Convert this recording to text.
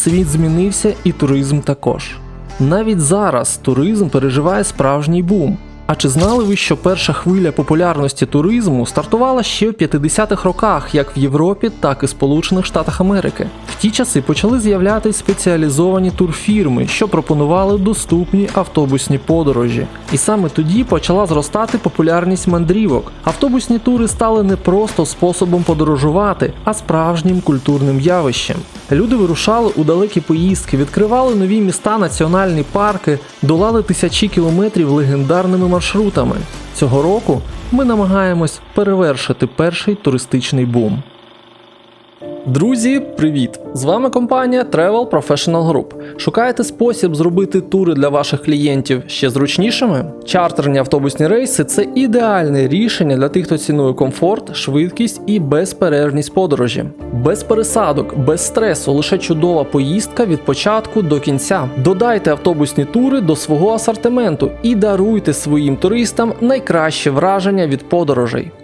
світ змінився і туризм також. Навіть зараз туризм переживає справжній бум. А чи знали ви, що перша хвиля популярності туризму стартувала ще в 50-х роках, як в Європі, так і Сполучених Штатах Америки? В ті часи почали з'являтися спеціалізовані турфірми, що пропонували доступні автобусні подорожі. І саме тоді почала зростати популярність мандрівок. Автобусні тури стали не просто способом подорожувати, а справжнім культурним явищем. Люди вирушали у далекі поїздки, відкривали нові міста, національні парки, долали тисячі кілометрів легендарними маршрутами. Цього року ми намагаємось перевершити перший туристичний бум. Друзі, привіт! З вами компанія Travel Professional Group. Шукаєте спосіб зробити тури для ваших клієнтів ще зручнішими? Чартерні автобусні рейси це ідеальне рішення для тих, хто цінує комфорт, швидкість і безперервність подорожі. Без пересадок, без стресу, лише чудова поїздка від початку до кінця. Додайте автобусні тури до свого асортименту і даруйте своїм туристам найкраще враження від подорожей.